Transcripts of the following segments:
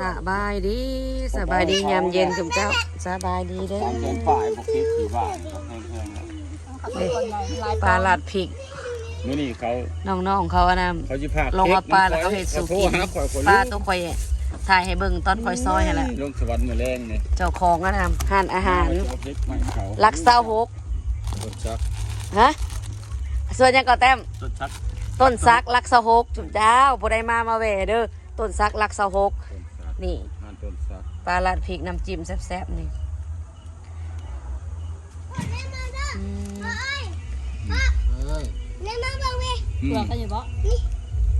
สบายดีสบายดียามเย็นคุณเจ้าสบายดีเด้อสามแสนฝ่ายบวกคิดสี่บาทก็แพงๆปลาลัดพริกมื้อนี้เขาน้องๆเขาอะนะเขาสิพาลงมาปลาแล้วเขาเห็ดสุกินเขาโทรหาข่อยคนปลาตัวคอยถ่ายให้เบิ่งตอนคอยซอยให้แหละลงสวรรค์มื้อแรงนี่เจ้าของอะนะห่านอาหารเอาพริกมาให้เขาลักเศร้าหกต้นซักฮะส่วนยังก็แต้มต้นซักต้นซักลักเศร้าหกจุดเจ้าบ่ได้มามาแหวเด้อ ต้นซักลักเศร้าหกต้นซักนี่งานต้นซักปลาลัดพริกน้ำจิ้มแซ่บๆนี่อืมเล่นมาบ้างเว้ยอืมเปลือกก็อยู่บ่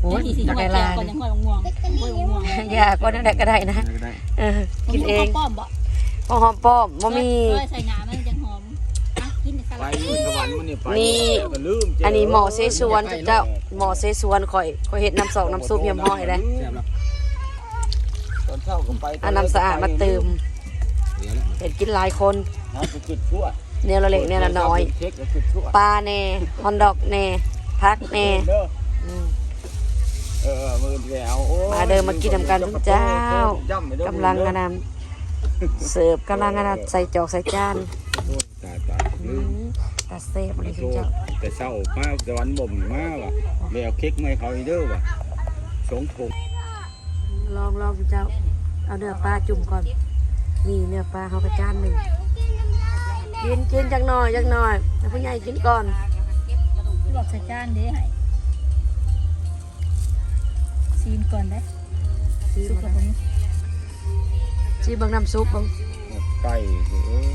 โอ้ยที่สีจัหักวรแจลากก่อนยังหัวลงง่วงหัวลงง่วงยาก็นั่นแหละก็ได้นะได้ได้ เออกินเองป้อมบ่พอหอมป้อมบ่มี ใส่น้ำมันจะหอมอะกินสไปลัดอยู่สวรรค์มื้อนี้ไปนี่ แล้วก็ลืมเจอันนี้หมอเสฉวนเจ้าหมอเสฉวนข่อยข่อยเฮ็ดน้ำสอกน้ำซุปยำห้อยเลยแซ่บแล้ว ตอนเช้าก็ไปเอาน้ำสะอาดมาเติมเห็นกินหลายคนหาไปจุดชั่วแนวละเล็กแนวละน้อยเช็คแล้วจุดชั่วปลาแน่ฮอนดอกแน่พักแน่เด้ออืมเออมือแล้วโอ้ยมาเดินมากินนำกันทุกเจ้าย่ำไปเด้อกำลังกระนำเสิร์ฟกำลังกระนำใส่จอกใส่จานโอ้ยตายตายอืลืมมตาเซฟเลยทุกเจ้าแต่เศร้ามาสวรรค์บ่มมาว่ะแล้วเค้กไม่เขาอีเด้อว่ะสงผงลองลองทุกเจ้า เอาเนื้อปลาจุ่มก่อนนี่เนื้อปลาเขากระจานหนึ่งกินกินจักหน่อยจักหน่อยแล้วผู้ใหญ่กินก่อนลวกใส่จานเด้ให้ซีนก่อนได้ซีสุกบักับผมซีเบังน้ำซุปเบังไก่เอ้ย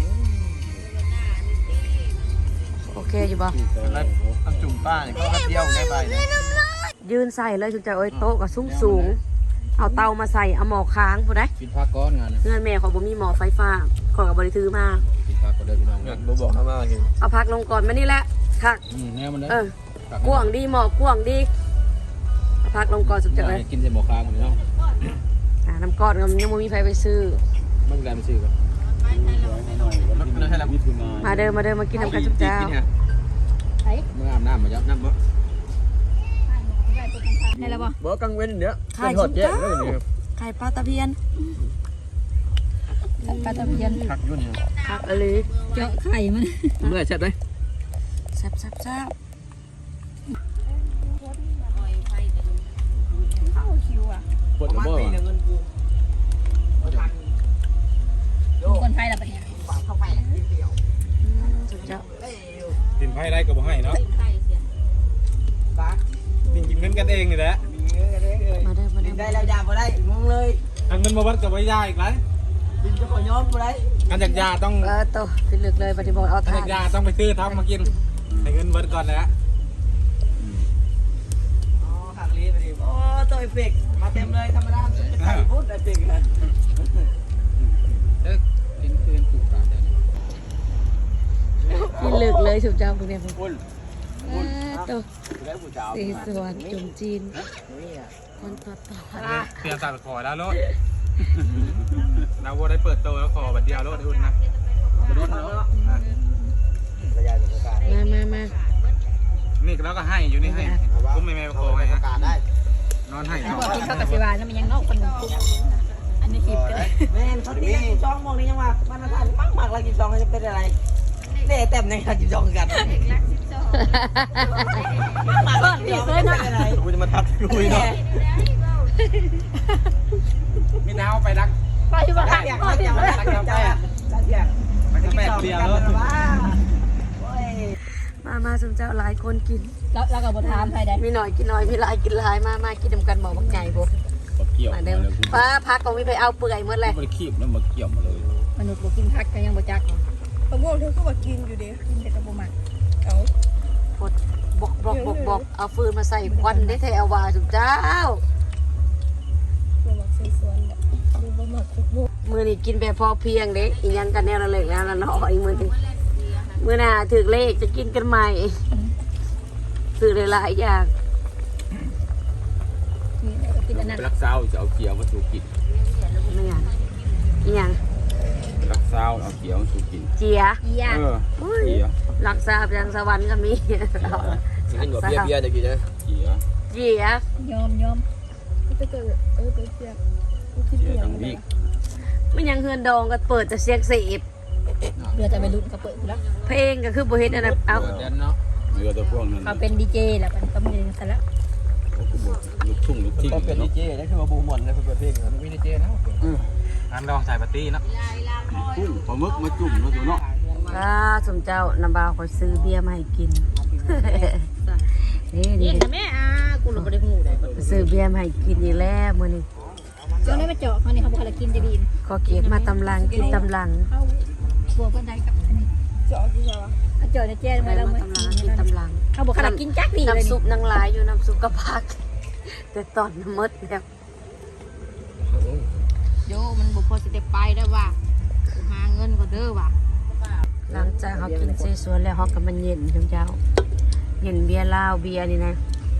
โอเคอยู่บ่แล้วทำจุ่มป้าเนี่ยเขาก็เที่ยวได้ไปเนี่ยยืนใส่เลยจุใจเอ้ยโต๊ะก็สูงสูงๆ เอาเตามาใส่เอาหม้อค้างผู้ใดกินพักก้อนงานนะเงื่อนแม่เขาบ่มีหม้อไฟฟ้าขอยกับบริถือมากินพักก็ได้พี่น้องบ่บอกข้ามากินเอาพักลงก่อนมานี่แหละคักอืมแนวมันได้เออกว้างดีหม้อกว้างดีเอาพักลงก่อนสุดเจ้าเอ้ยกินใส่หมอค้างหมดเลยเนาะอ่าน้ำก้อนก็ยังบ่มีใครไปซื้อไม่เป็นไรไม่ซื้อกันมิถุนามาเดินมาเดินมากินน้ำกันทุกเจ้าเมื่ออาบน้ำมายับน้ำบ่ ให้แล้วบ่ บ่กังเว้นเดี๋ยวไข่จุ๊บเจ้าไข่ปลาตะเพียนปลาตะเพียนพักยุ่นเนี่ยคักเอะไรเจาะไข่มันเมื่อเช็ดได้แซ่บแซ่บแซ่บปวดกระบอกคนไทยละปะเนี่ยอืมสุดเจ้ากินไพ่ได้ก็บ่ให้เนาะ กินกินเงินกันเองนี่แหละมาเดินมาเดินได้แล้วยาบ่ได้งงเลยอันเงินมาวัดกับไว้ยาอีกไรกินจะขอย้อมบ่ได้อันจากยาต้องเออโตพิลึกเลยปฏิบัติเอาอันทาจานกยาต้องไปซื้อทำมากินให้เงินเบิดก่อนแหละอ๋อหักลีไปดิโอ้ตัวเอฟเฟกต์มาเต็มเลยธรรมดาใส่พุทธเอฟเฟกต์นะกินคืนปลูกตาเนี่ยพิลึกเลยสุดเจ้าพวกเนี้ยพวกพุ่นเออ โตได้ผู้สาวสีสวนจุ่มจีนคนต่อต่อเตรียมตัดขอแล้วรถเราว่าได้เปิดโตแล้วขอบัดเดียวรถอุ่นนะมามามานี่แล้วก็ให้อยู่นี่ให้คุ้มไม่แม่ขอให้ฮะนอนให้ไอ้เนาะพวกกินข้าวกับสิวาแล้วมันยังนอกคนหนึ่งอันนี้คลิปกันเลยแม่นเขาตีกินช่องมองนี่ยังว่ามันน่าทานมากมากๆเรากินช่องจะเป็นอะไรเน่เต็มในเรากินช่องกัน มากๆเรากินช่องเป็นอะไรกูจะมาทักกูอีกเนาะมีน้าไปรักไปบ่รักอย่างรักอย่างรักอย่างรักอย่างรักอย่างรักกันแปดเดียวแล้วมามาสุดเจ้าหลายคนกินแล้วแล้วก็บ่ถามใครได้มีหน่อยกินหน่อยมีหลายกินหลายมามากินนำกันบอกบักใหญ่พวกมาเกี่ยวมามาเดิแล้มวป้าพักก็มีไปเอาเปื่อยหมดเลยไม่ได้คีบแล้วมาเกี่ยวมาเลยมนุษย์บ่กินผักก็ยังบ่จักมะม่วงเธอก็มากินอยู่ดิกินแต่กระบ่มักเอา พดบอกบอกบอกบอกเอาฟืนมาใส่ควันได้แท้เอาว่าสุดเจ้าตัวหมักสวนๆแบบดูบะหมักคุกมุกมือนี้กินแบบพอเพียงเด็กอีกยังกันแนวละเล็กแล้วละน้อยมือนี้มือหน้าถือเลขจะกินกันใหม่ถือหลายๆอย่างนี่แล้วก็กินอันนั้นไปรักษาจะเอาเกี่ยวมาสู่กินไม่อย่างอีหยัง ไปรักษาเอาเกี่ยวมาสู่กินเจียอีหยาเออเกี่ยวรักษาไปทางสวรรค์ก็มีกินกับเบียร์เบียร์จะกินนะเกี่ยวเจียยอมยอมถ้าเกิดเออตัวเสียมคิดเสีเอยงตังค์อีกมันยังเฮือนดองก็เปิดแต่เสียงเสียบเรือจะไปรุ่นก็เปิดอยู่แล้วเพลงก็คือบ่เฮ็ดอันนั้นเอาเดินเนาะเรือแต่พวกนั้นเขาเป็นดีเจแหละมันก็มีแต่ละเขาก็บอกลูกทุ่งลูกทิ้งก็เป็นดีเนาะเจได้คือว่าบูมอนได้เปิดเพลงนะมีดีเจนะ งานลองใส่ปาร์ตี้เนาะปุ้งปลาหมึกมาจุ่มมาสุเนาะถ้าสมเจ้าน้ำบ่าวคอยซื้อเบียร์มาให้กิน นี่เย็นี่นนะแม่อ่ากูลงไปได้หูได้ซื้อเบียร์มาให้กินอีกแล้วมื้อนี้เจ้าได้มาเจาะเขาเนี่ยเขาบอกให้กินจะดีขอเค้กมาตำลังกินตำลังเขาบัวเพื่อนใดกับอันนี้เจาะคืออะไรวะเจาะจะแจ้งมาแล้วมามาตำลังกินตำลังเขาบอกให้กินจักดีเลยน้ำซุปนางลายอยู่น้ำซุปกระพักแต่ตอนน้ำมดแล้วโยมันบุ พอสิได้ไปได้ว่าหาเงินก็เด้อว่ะหลังจากเขากินเซสวนแล้วเขาก็มันเย็นชมเจ้าเย็นเบียร์เหล้าเบียร์นี่นะ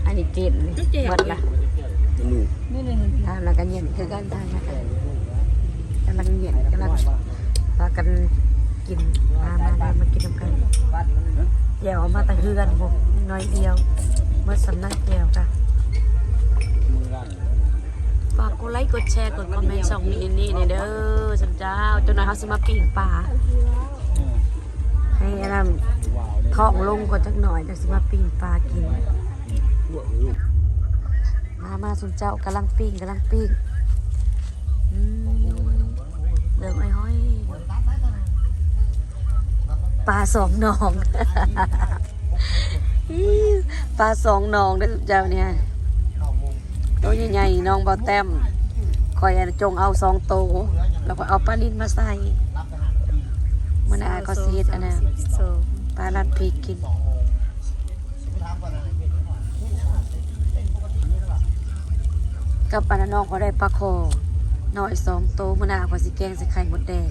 อันนี้เจ็ดนี่หมดละมันลูกนี่หนึ่งทางแล้วก็เย็นคือกันทางแล้วกันกำลังเย็นกำลังพากันกินมามามามากินน้ำกันแยวเอามาแตะเฮือนผมน้อยเดียว เมื่อสำนักแยวค่ะ ฝากกดไลค์กดแชร์กดคอมเมนต์ช่องนี้นี่นี่เด้อสมเจ้าจนหน่อยเขาสิมาปิ้งปลาให้อันนั้นท้องลงก่อนจักหน่อยจะสิมาปิ้งปลากิน มามาสมเจ้ากำลังปิ้งกำลังปิ้งอืมเดิมไอ้ห้อยปลาสองหนอง ปลาสองหนองได้อสมเจ้าเนี่ย ตัวใหญ่ๆน้องบาแต้มคอยจงเอาสองโต แล้วก็เอาปลาลิ้นมาใส่มันอาก็เสียดอันน่ะปลาลัดพริกกินกับปานาน้องก็ได้ปลาโคน้อยสองโตมื่อาก็สิแกงใส่ไข่หมดแดง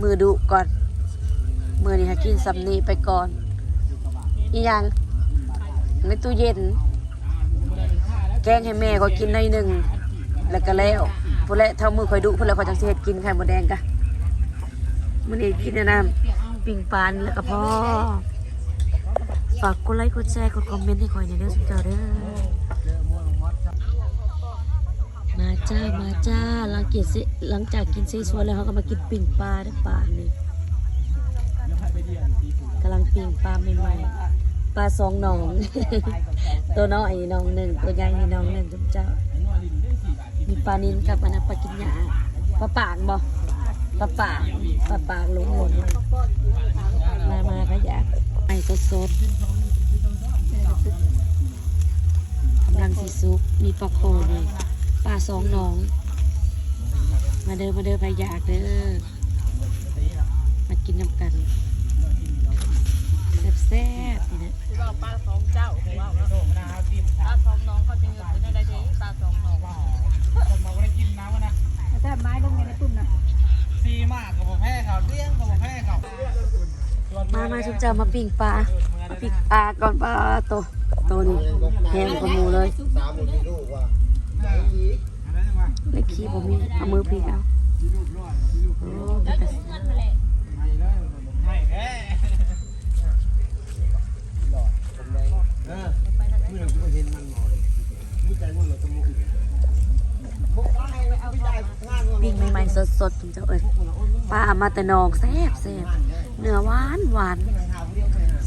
มือดุก่อนมือนี่หากินสำนีไปก่อนอีหยังในตู้เย็น แกงให้แม่ก็กินในอยหนึ่งแล้วก็แล้วพอแล้วเท่ามือคอยดุพอแล้วคอยจังเฮ็ดกินไข่หมดแดงกะมื้อนี้กินอันนะปิ่งปานแล้วก็พอฝากกดไลค์กดแชร์กดคอมเมนต์ให้คอยในอยเด้อสุดเจ้าเด้อมาจ้ามาจ้าหลังกินซิหลังจากกินซีซัวแล้วเขาก็มากินปิ่งปลาได้ปลานี่กำลังปิ่งปลาใหม่ๆ ปลาสองหนอง ตัวน้อยหนองหนึ่งตัวใหญ่นี่องหนึ่งจุ๊บเจ้า มีปลานินกับอันนั้นปลากินหยาปลาปากบ่ปลาปากปลาปากลงหมดมามาขยะไอ้สดสดกำลังสีซุปมีปลาโคเลยปลาสองหนอง มาเด้อมาเด้อไปอยากเด้อมากินน้ำกัน ๆนี่นะปลาสองเจ้าของเราปลาสองน้องเขาจะเงินเป็นอะไรดีปลาสองน้องถ้าไม้ลงในตุ่มนะมามาชุบเจ้ามาปิ้งปลามาปิ้งปลาก่อนปลาโตโตนี่แห้งกว่าหมูเลยในขี้ผมมีเอามือพลิกเอาโอ้เป็นแต่ปิ้งใหม่ๆ สดคุณเจ้าเอ้ยปลามาแต่นองแซ่บแซ่บเนื้อหวานหวาน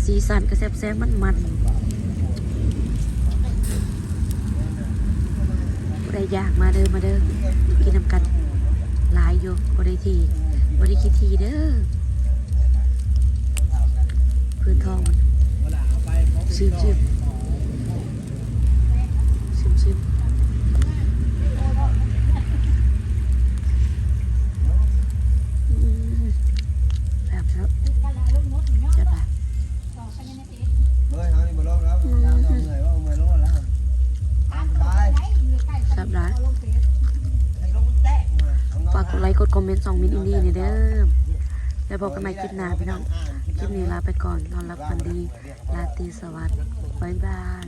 สีสันก็แซ่บแซ่บมันมันได้ยากมาเด้อมาเด้อกินน้ำกันหลายอยู่บ่ได้ทีบ่ได้คิดทีเด้อพื้นทองมันชิมชิมชิมชิมอืมแบบแล้วจะแบบ เฮ้ยเอานี่มาลงแล้วเราเหนื่อยว่าเอามือลงแล้วไป แซ่ บร้ฝากกดไลค์กดคอมเมนต์สองมินอินดี้นี่เด้อแล้วพบกันใหม่คลิปหน้าพี่น้อง คลิปนี้ลาไปก่อน นอนรับฝันดี ลาตีสวัสดิ์บ๊ายบาย